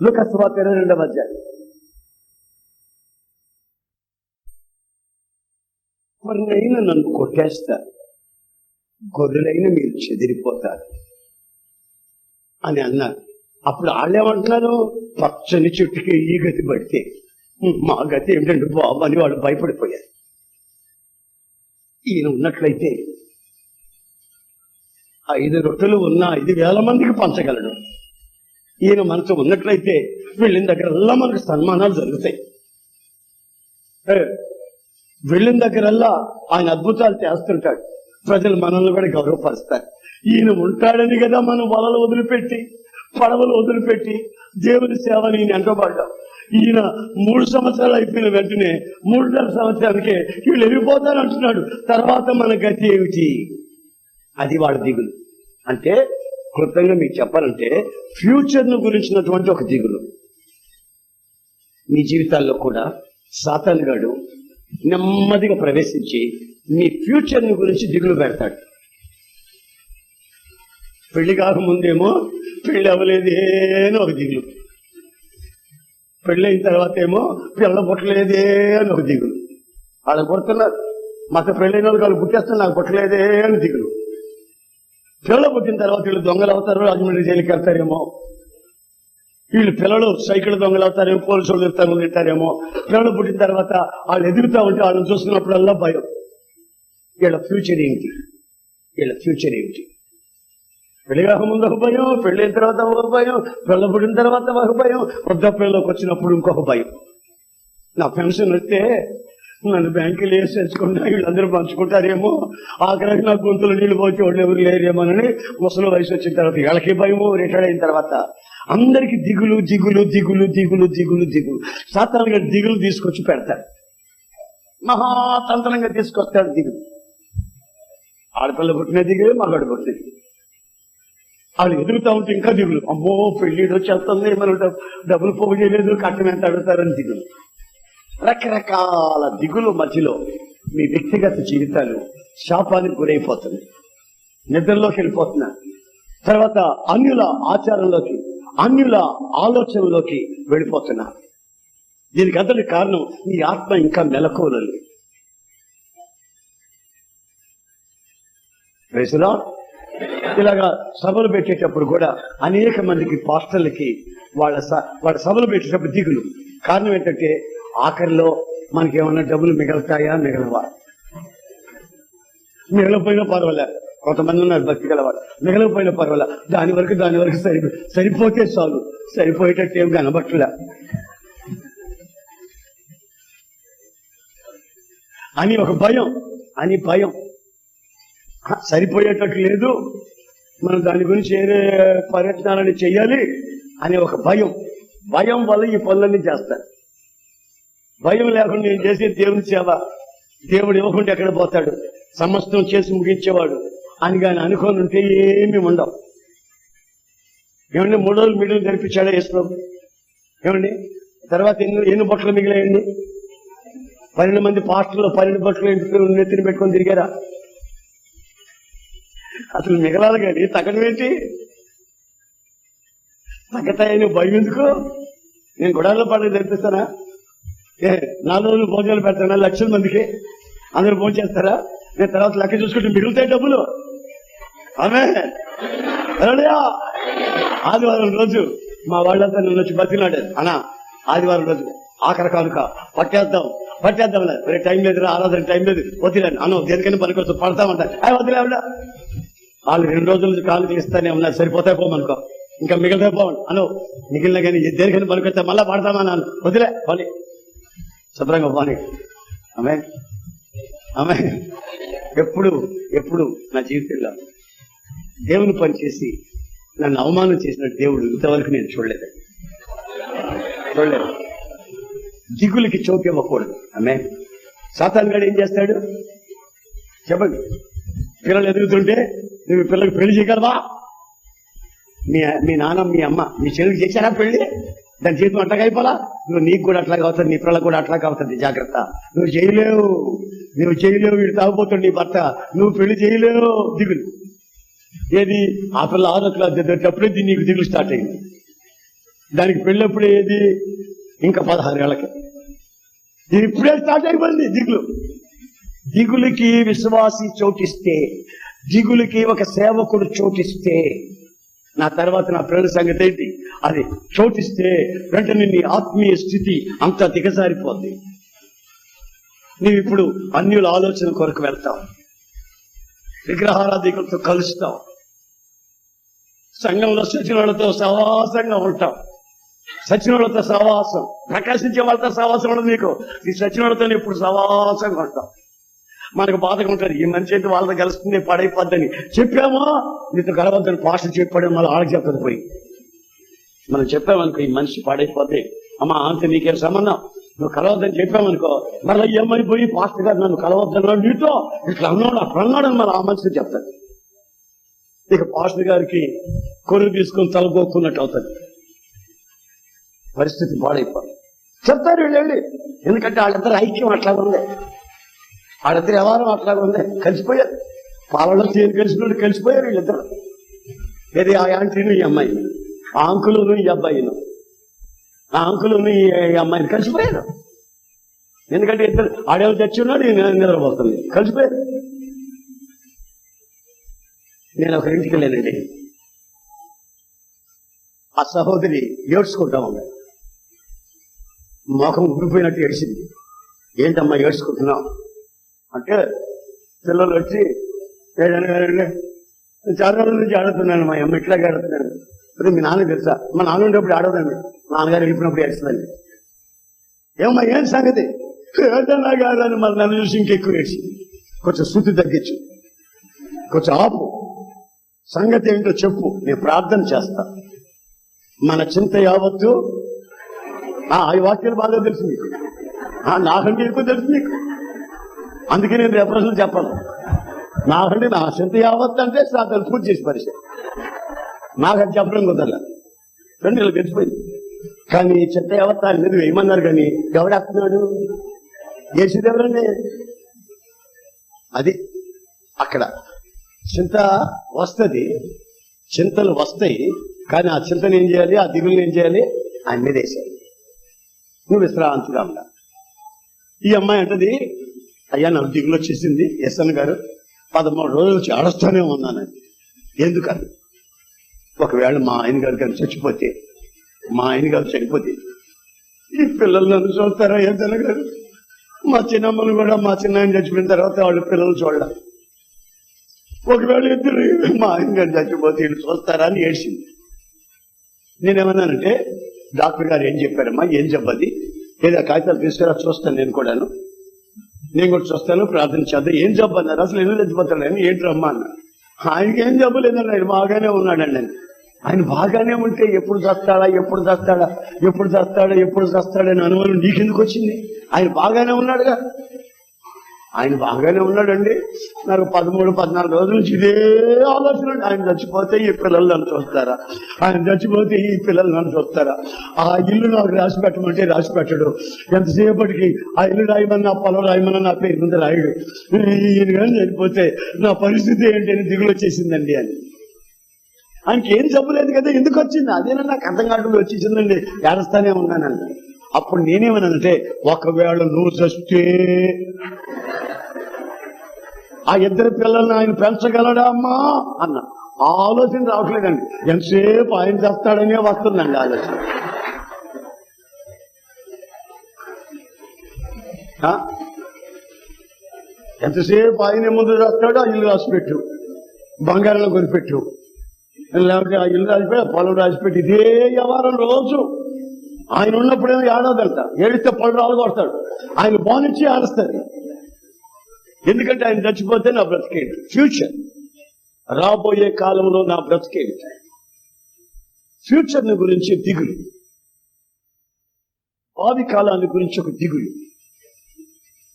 లుకస్వాత ఇరవై రెండవ అధ్యాయం ఎవరినైనా నన్ను కొట్టేస్తారు గొర్రెలైన మీరు చెదిరిపోతారు అని అన్నారు అప్పుడు వాళ్ళేమంటున్నారు పచ్చని చెట్టుకి ఈ గతి పడితే మా గతి ఏమిటంటే బాబు అని వాళ్ళు భయపడిపోయారు ఈయన ఉన్నట్లయితే ఐదు రొట్టెలు ఉన్న ఐదు వేల మందికి పంచగలడు ఈయన మనతో ఉన్నట్లయితే వెళ్ళిన దగ్గరల్లా మనకు సన్మానాలు జరుగుతాయి. వెళ్ళిన దగ్గరల్లా ఆయన అద్భుతాలు చేస్తుంటాడు. ప్రజలు మనల్ని కూడా గౌరవపరుస్తారు. ఈయన ఉంటాడని కదా మనం వలలు వదిలిపెట్టి పడవలు వదిలిపెట్టి దేవుని సేవని ఈయన ఎంటబడ్డాం ఈయన మూడు సంవత్సరాలు అయిపోయిన వెంటనే మూడున్నర సంవత్సరానికే వీళ్ళు వెళ్ళిపోతారు అంటున్నాడు తర్వాత మన గతి ఏమిటి? అది వాడి దిగులు. అంటే క్లుప్తంగా మీకు చెప్పాలంటే ఫ్యూచర్ను గురించినటువంటి ఒక దిగులు. మీ జీవితాల్లో కూడా సాతాన్ గాడు నెమ్మదిగా ప్రవేశించి మీ ఫ్యూచర్ని గురించి దిగులు పెడతాడు. పెళ్ళి కాకముందేమో పెళ్ళి అవ్వలేదేనో ఒక దిగులు. పెళ్ళైన అయిన తర్వాత ఏమో పిల్ల పుట్టలేదే అని ఒక దిగులు. వాళ్ళు పుడుతున్నారు. మాకు పెళ్ళైన వాళ్ళు వాళ్ళు పుట్టేస్తున్నారు నాకు పుట్టలేదే అని దిగులు. పిల్లలు పుట్టిన తర్వాత వీళ్ళు దొంగలు అవుతారు రాజమండ్రి జైలుకి వెళ్తారేమో. వీళ్ళు పిల్లలు సైకిల్ దొంగలు అవుతారేమో పోలీసు వాళ్ళు తింటారేమో. పిల్లలు పుట్టిన తర్వాత వాళ్ళు ఎదుగుతా ఉంటే వాళ్ళని చూస్తున్నప్పుడల్లా భయం. వీళ్ళ ఫ్యూచర్ ఏంటి? వీళ్ళ ఫ్యూచర్ ఏంటి? పెళ్ళి కాకముందు ఒక భయం పెళ్ళైన తర్వాత ఒక భయం పిల్ల పుట్టిన తర్వాత ఒక భయం వృద్ధాప్యంలోకి వచ్చినప్పుడు ఇంకొక భయం. నా పెన్షన్ వస్తే నన్ను బ్యాంకులు వేసి వీళ్ళందరూ పంచుకుంటారేమో. ఆఖరికి నా గొంతులు నీళ్ళు పోతే వాళ్ళు ఎవరు లేరేమోనని ముసలి వయసు వచ్చిన తర్వాత వీళ్ళకి భయము రిటైర్ అయిన తర్వాత. అందరికి దిగులు దిగులు దిగులు దిగులు దిగులు దిగులు. సాధారణంగా దిగులు తీసుకొచ్చి పెడతాడు. మహాతంత్రంగా తీసుకొస్తాడు దిగులు. ఆడపిల్ల పుట్టిన దిగులు మగాడు పుట్టిన దిగులు వాళ్ళు ఎదుగుతా ఉంటే ఇంకా దిగులు. అమ్మో పెళ్ళి వచ్చేస్తుంది మనం డబ్బులు పోగు చేయలేదు కట్టం ఎంత అడుగుతారని దిగులు. రకరకాల దిగులు మధ్యలో మీ వ్యక్తిగత జీవితాలు శాపానికి గురైపోతుంది నిద్రలోకి వెళ్ళిపోతున్నారు తర్వాత అన్యుల ఆచారంలోకి అన్యుల ఆలోచనలోకి వెళ్ళిపోతున్నారు. దీనికి అంతటి కారణం మీ ఆత్మ ఇంకా మెలకువలేదు రైతులా ఇలాగా సభలు పెట్టేటప్పుడు కూడా అనేక మందికి పాస్టర్లకి వాళ్ళ స- వాళ్ళ సభలు పెట్టేటప్పుడు దిగులు. కారణం ఏంటంటే ఆఖరిలో మనకి ఏమన్నా డబ్బులు మిగులుతాయా? మిగలవా? మిగలపోయినా పర్వాలే. కొంతమంది ఉన్నారు భక్తి గలవాడు మిగలపోయినా పర్వాలే. దాని వరకు దాని వరకు సరి సరిపోతే చాలు. సరిపోయేటట్టు ఏం కనబట్టలే. అని ఒక భయం. అని భయం. సరిపోయేటట్టు లేదు. మనం దాని గురించి ఏ ప్రయత్నాలని చేయాలి అనే ఒక భయం. భయం వల్ల ఈ పనులన్నీ చేస్తారు. భయం లేకుండా నేను చేసే దేవుని సేవ దేవుడు ఇవ్వకుండా ఎక్కడ పోతాడు? సమస్తం చేసి ముగించేవాడు. అని కానీ అనుకోని ఉంటే ఏమీ ఉండవు. ఏమండి మూడు రోజులు మిగిలిన జరిపించాడా యేసుప్రభు? ఏమండి తర్వాత ఎన్ని ఎన్ని బొట్లు మిగిలాయండి? పన్నెండు మంది పాస్టర్లు పన్నెండు బట్టలు ఇంటికి నెత్తిని పెట్టుకొని తిరిగారా? అసలు మిగలాలి కానీ తగ్గడం ఏంటి? తగ్గతాయని భయం ఎందుకు? నేను గుడాల్లో పండుగ జరిపిస్తానా? నాలుగు రోజులు భోజనాలు పెడతాను? లక్షల మందికి. అందరూ భోజనం చేస్తారా? నేను తర్వాత లెక్క చూసుకుంటే మిగులుతాయి డబ్బులు. ఆమె. ఆదివారం రోజు మా వాళ్ళంతా నన్ను వచ్చి బతికినాడు. అనా ఆదివారం రోజు ఆఖరి కానుక. పట్టేద్దాం. పట్టేద్దాం రే టైం లేదు ఆరాధన టైం లేదు. వదిలేను. అను దేనికైనా పనికొచ్చు పడతామంట అవి వదిలే వాళ్ళు రెండు రోజుల నుంచి కాలు తీస్తానే ఉన్నారు. సరిపోతాయి పోమనుకో ఇంకా మిగిలితే పోవండి. అను మిగిలిన కానీ దేనికైనా పనికొస్తే మళ్ళా పడతామా నాన్న వదిలే పని. శుభ్రంగా పోనీ. ఆమె ఆమె ఎప్పుడు ఎప్పుడు నా జీవితంలో దేవుని పని చేసి నన్ను అవమానం చేసిన దేవుడు ఇంతవరకు నేను చూడలేదు. చూడలేదు. దిగులకి చోటు ఇవ్వకూడదు ఆమె సాతాన్గాడు ఏం చేస్తాడు? చెప్పండి. పిల్లలు ఎదుగుతుంటే నువ్వు పిల్లలకు పెళ్ళి చేయగలవా? మీ మీ నాన్న మీ అమ్మ మీ చెల్లెలు చేశారా పెళ్ళి? దాని జీవితం అట్లాగా అయిపోలా? నువ్వు నీకు కూడా అట్లాగా అవుతుంది నీ పిల్లలకు కూడా అట్లా అవుతుంది జాగ్రత్త. నువ్వు చేయలేవు. నువ్వు చేయలేవు వీడు తాగుపోతుంది నీ భర్త. నువ్వు పెళ్ళి చేయలేవు దిగులు. ఏది? ఆ పిల్ల ఆరో క్లాస్ చదివేటప్పుడే దీన్ని నీకు దిగులు స్టార్ట్ అయింది దానికి పెళ్ళప్పుడు ఏది? ఇంకా పదహారేళ్ళకి ఇది ఇప్పుడే స్టార్ట్ అయిపోయింది దిగులు. దిగులకి విశ్వాసి చోటిస్తే దిగులకి ఒక సేవకుడు చోటిస్తే నా తర్వాత నా పిల్లల సంగతి ఏంటి? అది చోటిస్తే వెంటనే నీ ఆత్మీయ స్థితి అంతా దిగజారిపోద్ది. నీవు ఇప్పుడు అన్యుల ఆలోచన కొరకు వెళ్తావు. విగ్రహారాధికులతో కలుస్తావు. సంఘంలో సచినులతో సహవాసంగా ఉంటాం సచినులతో సహవాసం ప్రకాశించే వాళ్ళతో సహవాసం ఉండదు నీకు. ఈ సచినులతో ఇప్పుడు సహవాసంగా ఉంటాం మనకు బాధగా ఉంటుంది ఈ మనిషి అయితే వాళ్ళతో కలుస్తుంది పడైపోద్దని చెప్పామో? నీతో కలవద్దని పాస్ట్ చెప్పాడు మళ్ళీ వాళ్ళకి చెప్పదు పోయి. మనం చెప్పామనుకో ఈ మనిషి పాడైపోతే అమ్మ అంత నీకేం సంబంధం? నువ్వు కలవద్దని చెప్పామనుకో మళ్ళీ ఏమైపోయి పోయి గారు నన్ను కలవద్దన్నాడు నీతో ఇట్లా అన్నాడు అట్లా అన్నాడని మన ఆ మనిషి చెప్తాడు. ఇక పాస్టర్ గారికి కొరు తీసుకొని తలగొక్కున్నట్టు అవుతుంది పరిస్థితి పాడైపోతుంది. చెప్తారు వీళ్ళు ఎందుకంటే వాళ్ళిద్దరు ఐక్యం అట్లా ఉంది. వాళ్ళిద్దరు వ్యవహారం అట్లా ఉంది. కలిసిపోయారు. పాలలో తీరు కలిసినట్టు కలిసిపోయారు వీళ్ళిద్దరు. ఏది ఆ యాంటీని ఈ అమ్మాయి? ఆ అంకులును ఈ అబ్బాయిను ఆ అంకులును ఈ ఈ అమ్మాయిని కలిసిపోయారు. ఎందుకంటే ఇద్దరు ఆడేవాళ్ళు చచ్చి ఉన్నాడు నిద్రపోతుంది. కలిసిపోయారు. నేను ఒక ఇంటికి వెళ్ళానండి. ఆ సహోదరి ఏడ్చుకుంటా ఉంది. మోకం ఉడిపోయినట్టు ఏడిచింది. ఏంటమ్మా ఏడ్చుకుంటున్నావు? అంటే పిల్లలు వచ్చి ఏదైనా చాలా రోజుల నుంచి ఆడుతున్నాను మా అమ్మ ఇట్లాగే ఆడుతున్నాను. ఇప్పుడు మీ నాన్న తెలుసా? మా నాన్న ఉండేప్పుడు ఆడదండి నాన్నగారు వెళ్ళిపోయినప్పుడు ఏడుస్తుందండి ఏమమ్మా ఏం సంగతి? ఏదన్నా గారు అని మరి నన్ను చూసి ఇంకెక్కువ ఏడ్చింది. కొంచెం శృతి తగ్గించు. కొంచెం ఆపు. సంగతి ఏంటో చెప్పు. నేను ప్రార్థన చేస్తా. మన చింత యావత్తు ఆ ఈ వాక్యాలు బాగా తెలుసు మీకు. ఆ, నాకంటే ఎక్కువ తెలుసు మీకు. అందుకే నేను రెఫరెన్స్లు చెప్పను. నాకంటే నా చింత యావత్తు అంటే సార్ పూర్తి చేసి పరిచయం. నాకు అది చెప్పడం కుదరలే. రెండు ఇలా గడిచిపోయింది. కానీ చెత్త యావత్తు మీద వేయమన్నారు కానీ ఎవడేస్తున్నాడు చేసేది ఎవరండి అది అక్కడ చింత వస్తుంది చింతలు వస్తాయి కానీ ఆ చింతను ఏం చేయాలి? ఆ దిగులు ఏం చేయాలి? ఆయన మీద వేసేయాలి. నువ్వు విశ్రాంతిగా ఉండాలి. ఈ అమ్మాయి అంటది అయ్యా నాకు దిగులు వచ్చేసింది. ఎస్ఎన్ గారు పదమూడు రోజులు వచ్చి అడుస్తూనే ఉన్నానని ఎందుకని? ఒకవేళ మా ఆయన గారు కానీ చచ్చిపోతే మా ఆయన గారు చనిపోతే ఈ పిల్లలు నన్ను చూస్తారా ఎస్ఎన్ గారు మా చిన్నమ్మను కూడా మా చిన్న చచ్చిపోయిన తర్వాత వాళ్ళు పిల్లలు చూడాలి. ఒకవేళ ఇద్దరు మా ఆయన గారు చచ్చిపోతే వీళ్ళు చూస్తారా అని ఏడ్చింది. నేనేమన్నానంటే డాక్టర్ గారు ఏం చెప్పారమ్మా? ఏం చెప్పది ఏదో కాగితాలు తీసుకురా చూస్తాను నేను కూడాను. నేను కూడా చూస్తాను ప్రార్థన చేద్దాం. ఏం చెప్పన్నారు అసలు ఎందుకు చచ్చిపోతాడు ఆయన ఏంటి రమ్మా అన్న. ఆయనకి ఏం జబ్బు ఆయన బాగానే ఉన్నాడండి నేను ఆయన బాగానే ఉంటే ఎప్పుడు చస్తాడా ఎప్పుడు చస్తాడా ఎప్పుడు చస్తాడా ఎప్పుడు చస్తాడని అనుమానం నీకెందుకు వచ్చింది? ఆయన బాగానే ఉన్నాడుగా. ఆయన బాగానే ఉన్నాడండి. నాకు పదమూడు పద్నాలుగు రోజుల నుంచి ఇదే ఆలోచన ఆయన చచ్చిపోతే ఈ పిల్లలు నన్ను చూస్తారా? ఆయన చచ్చిపోతే ఈ పిల్లలు నన్ను చూస్తారా? ఆ ఇల్లు నాకు రాసి పెట్టమంటే రాసి పెట్టడు. ఎంతసేపటికి ఆ ఇల్లు రాయమని పొలం రాయమని నా పేరు మీద రాయడు. ఈయన కానీ చనిపోతే నా పరిస్థితి ఏంటి అని దిగులు వచ్చేసిందండి అని. ఆయనకి ఏం చెప్పలేదు కదా ఎందుకు వచ్చింది? అదేనా నాకు అర్థం కాకుండా వచ్చేసిందండి ఏడస్తానే ఉన్నానండి అప్పుడు నేనేమన్నానంటే ఒకవేళ నువ్వు చస్తే ఆ ఇద్దరు పిల్లల్ని ఆయన పెంచగలడా అమ్మా? అన్న. ఆలోచన రావట్లేదండి. ఎంతసేపు ఆయన చేస్తాడనే వస్తుందండి ఆలోచన. ఆ? ఎంతసేపు ఆయన ముందు చేస్తాడో ఇల్లు రాసిపెట్టు. బంగారంలో కొనిపెట్టు. లేకపోతే ఆ ఇల్లు రాసిపెట్టి పొలం రాసిపెట్టి ఇదే వ్యవహారం రోజు. ఆయన ఉన్నప్పుడేమో ఏడాదంట ఏడిస్తే పళ్ళు రాలుగొడతాడు ఆయన బానిచ్చి ఆడుస్తుంది ఎందుకంటే ఆయన చచ్చిపోతే నా బ్రతికేంటి ఫ్యూచర్ రాబోయే కాలంలో నా బ్రతికేంటి ఫ్యూచర్ని గురించి దిగులు. భావి కాలాన్ని గురించి ఒక దిగులు.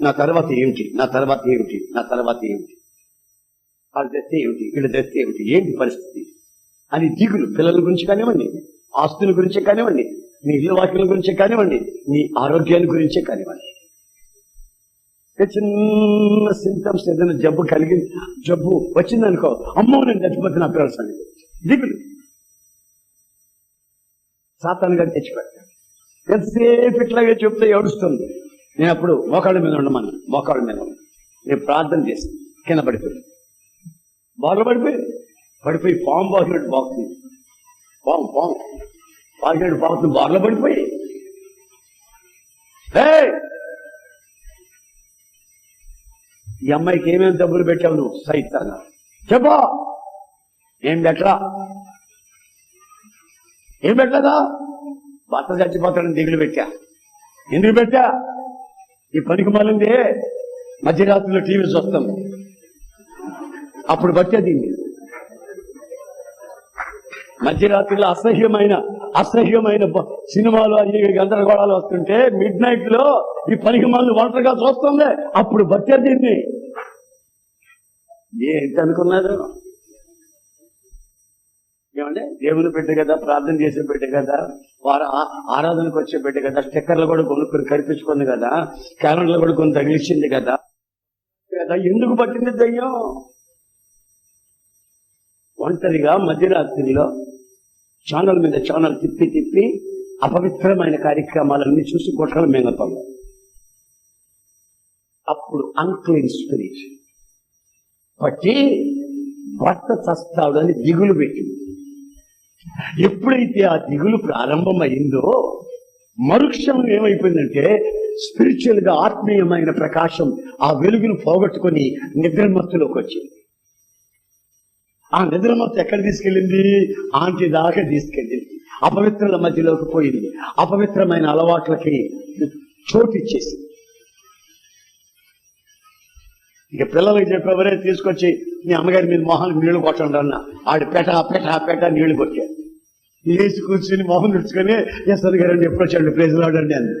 నా తర్వాత ఏమిటి? నా తర్వాత ఏమిటి? నా తర్వాత ఏమిటి? వాళ్ళ తెస్తే ఏమిటి? వీళ్ళ తెస్తే ఏమిటి? ఏంటి పరిస్థితి? అని దిగులు పిల్లల గురించి కానివ్వండి ఆస్తుల గురించే కానివ్వండి నీ ఇల్లు వాక్యం గురించే కానివ్వండి నీ ఆరోగ్యాన్ని గురించే కానివ్వండి. చిన్న సింటమ్స్ ఏదైనా జబ్బు కలిగి జబ్బు వచ్చిందనుకో అమ్మో నేను చచ్చిపోతే నా పిల్లల సంగతి. దిగులు. సాతాను గారు తెచ్చిపెట్టాడు ఎంతసేపు ఇట్లాగే చెప్తే ఏడుస్తుంది. నేను అప్పుడు మోకాళ్ళ మీద ఉండమన్నాను. మోకాళ్ళ మీద ఉన్నా. నేను ప్రార్థన చేసి కింద పడిపోయి బాగా పడిపోయి పడిపోయి పాము బాగినట్టు బాగుతుంది పాము పాము. బాగినట్టు బాగుతుంది బార్లో పడిపోయి. ఈ అమ్మాయికి ఏమేమి డబ్బులు పెట్టావు నువ్వు? సైతాన. చెప్పా! ఏం పెట్టరా ఏం పెట్టలేదా? భర్త చచ్చిపోతాడని దిగులు పెట్టా. ఎందుకు పెట్టా? ఈ పనికి మళ్ళీ మధ్యరాత్రిలో టీవీ చూస్తాం. అప్పుడు పట్టా దీన్ని. మధ్యరాత్రిలో అసహ్యమైన అసహ్యమైన సినిమాలు అన్ని గందరగోళాలు వస్తుంటే మిడ్ నైట్లో ఈ పనికి మంది ఒంటరిగా చూస్తుంది. అప్పుడు పట్టా దీన్ని ఏంటి అనుకున్నారు ఏమంటే దేవుని బిడ్డ కదా ప్రార్థన చేసే బిడ్డ కదా వారు ఆరాధనకు వచ్చే బిడ్డ కదా స్టిక్కర్లు కూడా కొనుక్కొని కనిపించుకుంది కదా క్యాలెండర్లు కూడా కొన్ని తగిలిచింది కదా. కదా ఎందుకు పట్టింది దయ్యం? ఒంటరిగా మధ్యరాత్రిలో ఛానల్ మీద ఛానల్ తిప్పి తిప్పి అపవిత్రమైన కార్యక్రమాలన్నీ చూసి గొట్టలు మింగతాం అప్పుడు అన్క్లీన్ స్పిరిట్ పట్టి భర్త చస్తాడని దిగులు పెట్టింది. ఎప్పుడైతే ఆ దిగులు ప్రారంభమైందో మరుక్షణం ఏమైపోయిందంటే స్పిరిచువల్గా ఆత్మీయమైన ప్రకాశం ఆ వెలుగును పోగొట్టుకొని నిద్రమత్తులోకి వచ్చింది. ఆ నిద్రమత్తు ఎక్కడ తీసుకెళ్ళింది? ఆంటీ దాకా తీసుకెళ్ళింది. అపవిత్రుల మధ్యలోకి పోయింది. అపవిత్రమైన అలవాట్లకి చోటు ఇచ్చేసింది. ఇక పిల్లలకి చెప్పేవరే తీసుకొచ్చి మీ అమ్మగారి మీద మొహానికి నీళ్ళు కొట్టండి అన్న. ఆడి పెట పెట పెట నీళ్ళు కొట్టాడు. లేచి కూర్చుని మొహం తెచ్చుకొని ఎస్ గారండి ఎప్పుడు వచ్చాడు? ప్లేసులు ఆడండి అని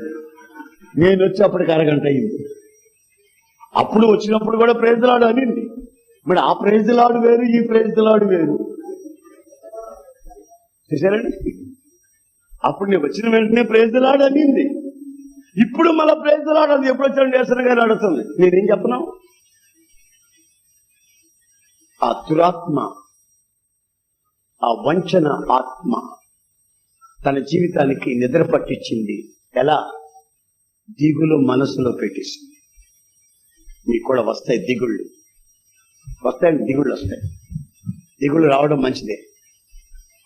నేను వచ్చి అప్పటికి అరగంట అయింది. అప్పుడు వచ్చినప్పుడు కూడా ప్రైజ్లాడు అనింది. మరి ఆ ప్రైజ్లాడు వేరు ఈ ప్రైజ్లాడు వేరు. చూసారండి అప్పుడు నేను వచ్చిన వెంటనే ప్రైజ్లాడు అనింది. ఇప్పుడు మళ్ళీ ప్రైజ్లాడు అది ఎప్పుడు వచ్చాడు? నేసన్ గారు అడుగుతుంది. నేనేం చెప్పను ఆ దురాత్మ ఆ వంచన ఆత్మ తన జీవితానికి నిద్ర పట్టించింది. ఎలా? దిగులు మనసులో పెట్టేసింది. మీకు కూడా వస్తాయి దిగుళ్ళు. వస్తాయండి దిగుళ్ళు వస్తాయి. దిగుళ్ళు రావడం మంచిదే.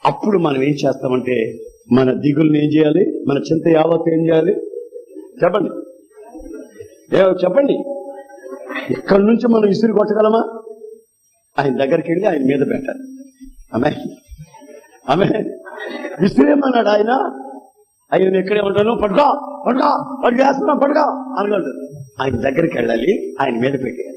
అప్పుడు మనం ఏం చేస్తామంటే మన దిగుల్ని ఏం చేయాలి? మన చింత యావత్ ఏం చేయాలి? చెప్పండి. ఏ చెప్పండి. ఇక్కడి నుంచి మనం ఇసురు కొట్టగలమా? ఆయన దగ్గరికి వెళ్ళి ఆయన మీద పెట్టాలి. ఆమె ఆమె విసిరేమన్నాడు ఆయన? అయ్యో నేను ఇక్కడే ఉంటాను. పడుకో పడుకో పడుకు వేస్తున్నా పడుకో అనగలడు. ఆయన దగ్గరికి వెళ్ళాలి ఆయన మీద పెట్టేయాలి